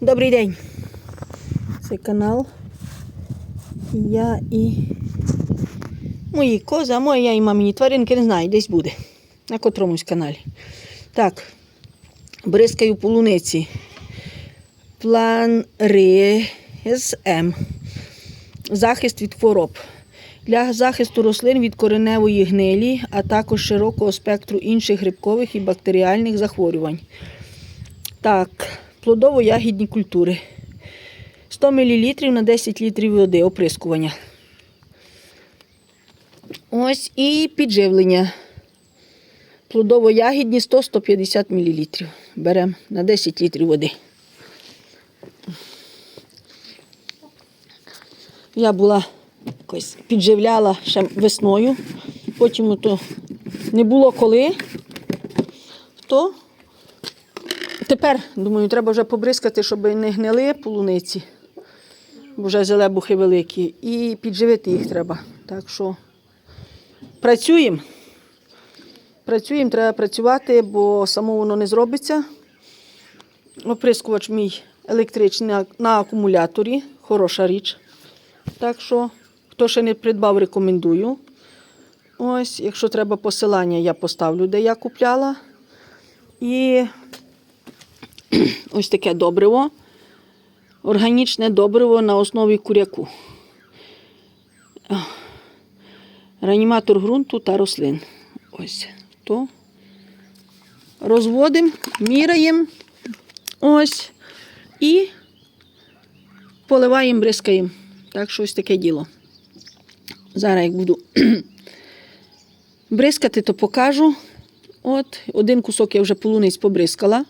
Добрий день. Це канал. Я і мої кози, а моя і мамині тваринки не знаю, десь буде. На котромусь каналі. Так, бризкаю полуниці. План РСМ. Захист від хвороб. Для захисту рослин від кореневої гнилі, а також широкого спектру інших грибкових і бактеріальних захворювань. Так, плодово-ягідні культури. 100 мл на 10 літрів води оприскування. Ось і підживлення. Плодово-ягідні 100-150 мл. Беремо на 10 літрів води. Я була якось підживляла ще весною, потім то не було коли, то тепер, думаю, треба вже побризкати, щоб не гнили полуниці, бо вже зелебухи великі, і підживити їх треба. Так що працюємо. Працюємо, треба працювати, бо само воно не зробиться. Оприскувач мій електричний на, акумуляторі, хороша річ. Так що, хто ще не придбав, рекомендую. Ось, якщо треба посилання, я поставлю, де я купляла. І ось таке добриво. Органічне добриво на основі куряку. Реаніматор ґрунту та рослин. Ось то. Розводимо, міряємо. Ось. І поливаємо, бризкаємо. Так що ось таке діло. Зараз як буду бризкати, то покажу. От, один кусок я вже полуниць побризкала.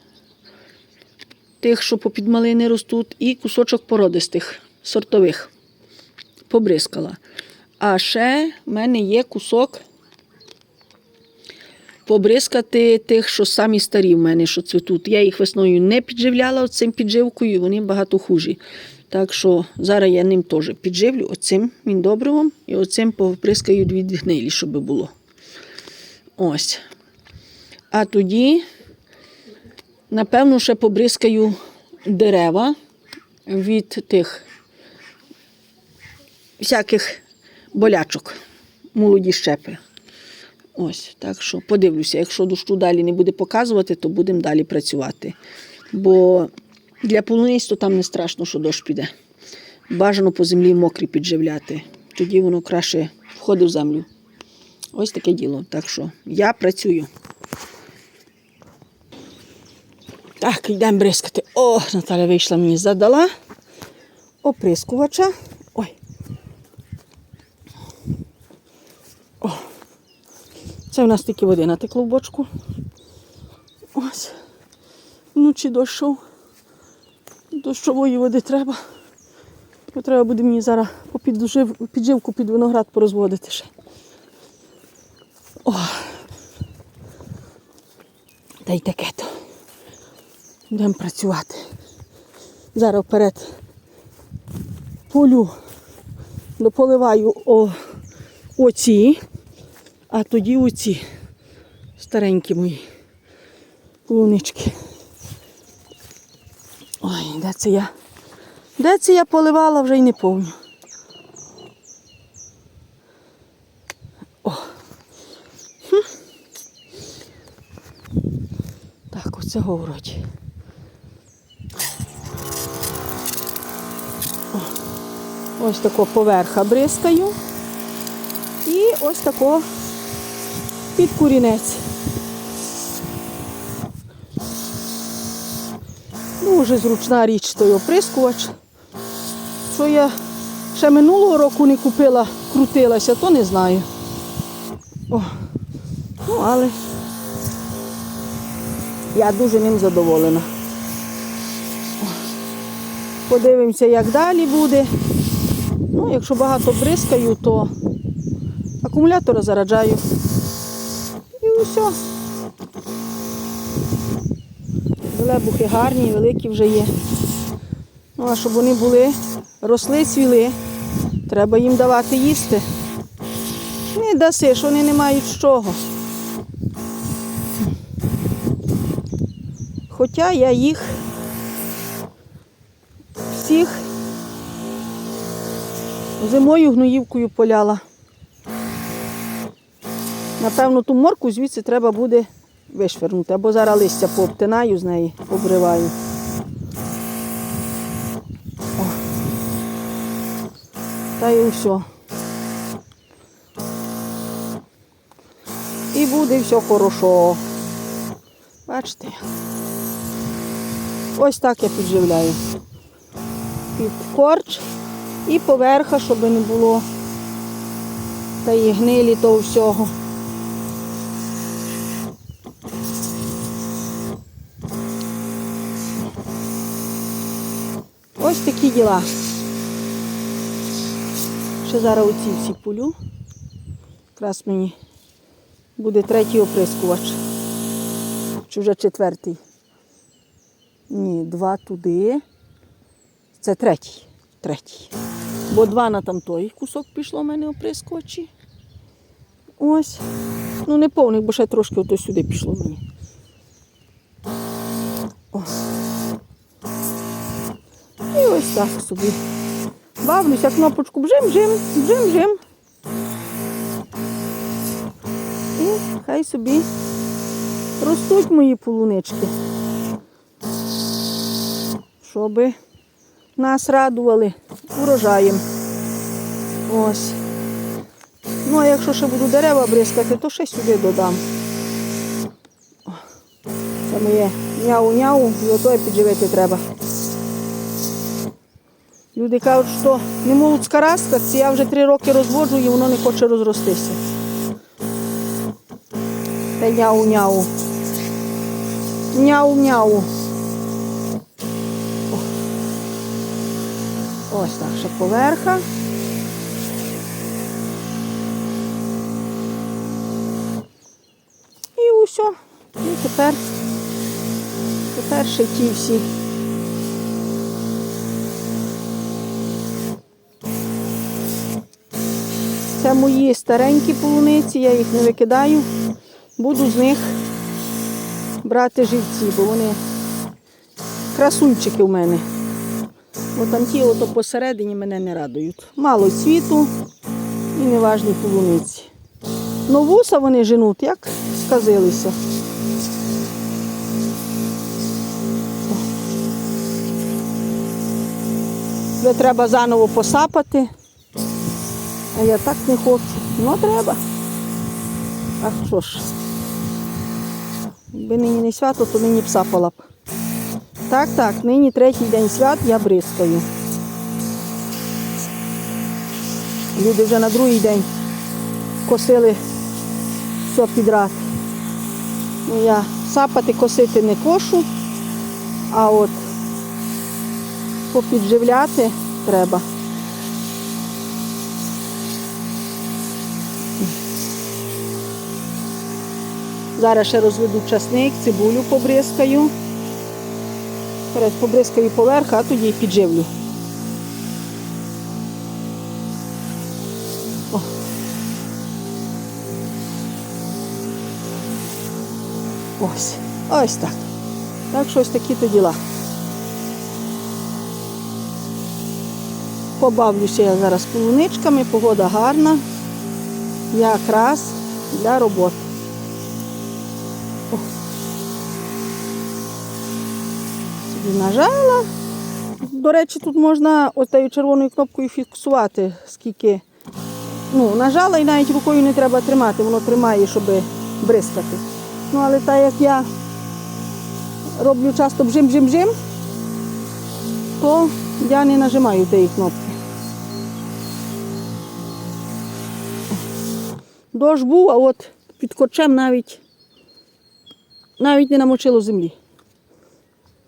Тих, що попід малини ростуть, і кусочок породистих, сортових. Побризкала. А ще в мене є кусок побризкати тих, що самі старі в мене, що цвітуть. Я їх весною не підживляла цим підживкою, і вони багато хужі. Так що зараз я ним теж підживлю оцим міндобривом і оцим поприскаю від гнилі, щоб було. Ось. А тоді, напевно, ще побризкаю дерева від тих всяких болячок, молоді щепи. Ось, так що подивлюся, якщо дощу далі не буде показувати, то будемо далі працювати. Бо для полуниць то там не страшно, що дощ піде. Бажано по землі мокрі підживляти. Тоді воно краще входить в землю. Ось таке діло. Так що я працюю. Так, йдемо бризкати. О, Наталя вийшла мені задала оприскувача. Ой. О. Це в нас тільки води натекло в бочку. Ось. Вночі дощов. Дощової води треба. Треба буде мені зараз дожив- підживку під виноград порозводити ще. О. Та й таке то. Йдемо працювати. Зараз вперед полю дополиваю о, оці, а тоді оці старенькі мої полунички. Ой, де це я? Де це я поливала, вже й не пам'ятаю. О. Хм. Так, оце вроді. Ось тако поверха бризкаю. І ось тако під курінець. Дуже зручна річ той оприскувач. Що я ще минулого року не купила, крутилася, то не знаю. О, ну, але я дуже ним задоволена. Подивимося, як далі буде. Ну, якщо багато бризкаю, то акумулятора зараджаю. І все. Лебухи гарні, великі вже є. Ну, а щоб вони були, росли, цвіли, треба їм давати їсти. Не даси, що вони не мають з чого. Хоча я їх всіх. Зимою гноївкою поляла. Напевно, ту морку звідси треба буде вишвернути, або зараз листя пообтинаю з неї, обриваю. О. Та і все. І буде все хорошо. Бачите? Ось так я підживляю. Під корч і поверха, щоб не було та і гнилі того всього. Ось такі діла. Ще зараз оці всі пулю. Якраз мені буде третій оприскувач. Чи вже четвертий? Ні, два туди. Це третій. Третій. Бо два на там той кусок пішло в мене оприскувачі. Ось. Ну не повний, бо ще трошки ото сюди пішло мені. О. І ось так собі. Бавлюся, кнопочку бжим-бжим, бжим-бжим. І хай собі ростуть мої полунички. Щоби нас радували урожаєм. Ось. Ну, а якщо ще буду дерева бризкати, то ще сюди додам. Це моє няу-няу, ото підживити треба. Люди кажуть, що не можуть скараскатися, я вже три роки розводжу і воно не хоче розростися. Та няу-няу. Няу-няу. Ось так, ще поверха. І усе. І тепер, тепер ще ті всі. Це мої старенькі полуниці, я їх не викидаю. Буду з них брати живці, бо вони красунчики в мене. Там ті ото посередині мене не радують. Мало світу і неважні полуниці. Ну вуса вони женуть, як сказилися. Вже треба заново посапати. А я так не хочу. Ну треба. А що ж? Якби нині не свято, то нині б сапала б. Так, так, нині третій день свят я бризкаю. Люди вже на другий день косили все підряд. Ну, я сапати, косити не кошу, а от попідживляти треба. Зараз ще розведу часник, цибулю побризкаю. Перед побризкаю поверх, а тоді підживлю. Ось. Ось так. Так що ось такі то діла. Побавлюся я зараз полуничками, погода гарна. Якраз для роботи. Собі нажала. До речі, тут можна отею червоною кнопкою фіксувати, скільки. Ну, нажала і навіть рукою не треба тримати, воно тримає, щоб бризкати. Ну, але так як я роблю часто бжим-бжим-бжим, то я не нажимаю тієї кнопки. Дощ був, а от під корчем навіть, навіть не намочило землі.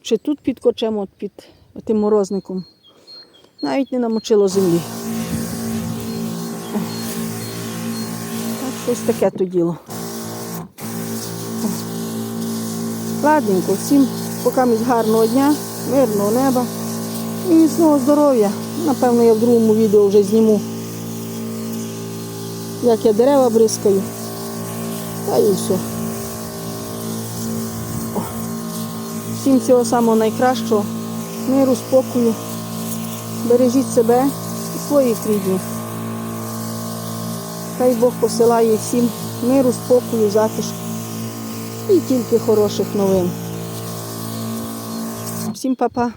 Чи тут під корчем, от під тим морозником. Навіть не намочило землі. Так, щось таке то діло. Ладненько, всім поки гарного дня, мирного неба і міцного здоров'я. Напевно, я в другому відео вже зніму, як я дерева бризкаю. Та і все. Всім всього самого найкращого, миру, спокою бережіть себе і своїх рідних. Хай Бог посилає всім миру, спокою, затишку і тільки хороших новин. Всім па-па.